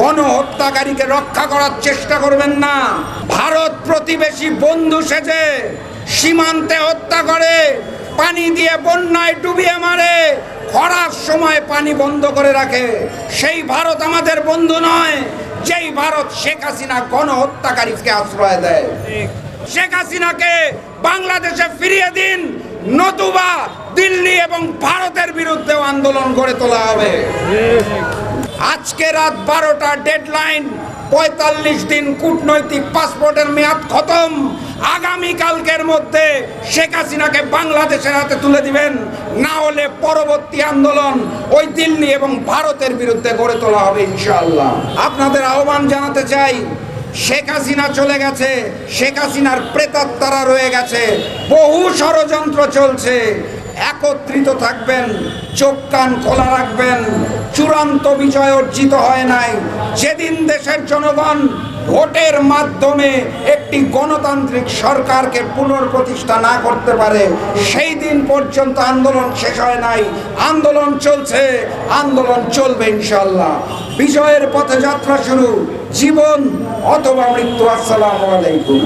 গণহত্যাকারীকে রক্ষা করার চেষ্টা করবেন না। ভারত প্রতিবেশী বন্ধু সেজে সীমান্তে হত্যা করে, পানি দিয়ে বন্যায় ডুবিয়ে মারে, খরার সময় পানি বন্ধ করে রাখে। সেই ভারত আমাদের বন্ধু নয়, যেই ভারত শেখ হাসিনা গণহত্যাকারীকে আশ্রয় দেয়। শেখ হাসিনাকে বাংলাদেশে ফিরিয়ে দিন, নতুবা দিল্লি এবং ভারতের বিরুদ্ধেও আন্দোলন গড়ে তোলা হবে। আজকে রাত বারোটা ডেডলাইন পঁয়তাল্লিশ দিন কূটনৈতিক পাসপোর্টের মেয়াদ খতম। আগামীকালকের মধ্যে শেখ হাসিনাকে বাংলাদেশের হাতে তুলে দিবেন। না হলে পরবর্তী আন্দোলন ওই দিল্লি এবং ভারতের বিরুদ্ধে গড়ে তোলা হবে ইনশাআল্লাহ। আপনাদের আহ্বান জানাতে চাই, শেখ হাসিনা চলে গেছে, শেখ হাসিনার প্রেতাত্মারা রয়ে গেছে, বহু ষড়যন্ত্র চলছে। একত্রিত থাকবেন, চোখ কান খোলা রাখবেন চূড়ান্ত বিজয় অর্জিত হয় নাই। যেদিন দেশের জনগণ ভোটের মাধ্যমে একটি গণতান্ত্রিক সরকারকে পুনর্প্রতিষ্ঠা না করতে পারে, সেই দিন পর্যন্ত আন্দোলন শেষ হয় নাই। আন্দোলন চলছে, আন্দোলন চলবে ইনশাল্লাহ বিজয়ের পথে যাত্রা শুরু, জীবন অথবা মৃত্যু, আসসালামু আলাইকুম।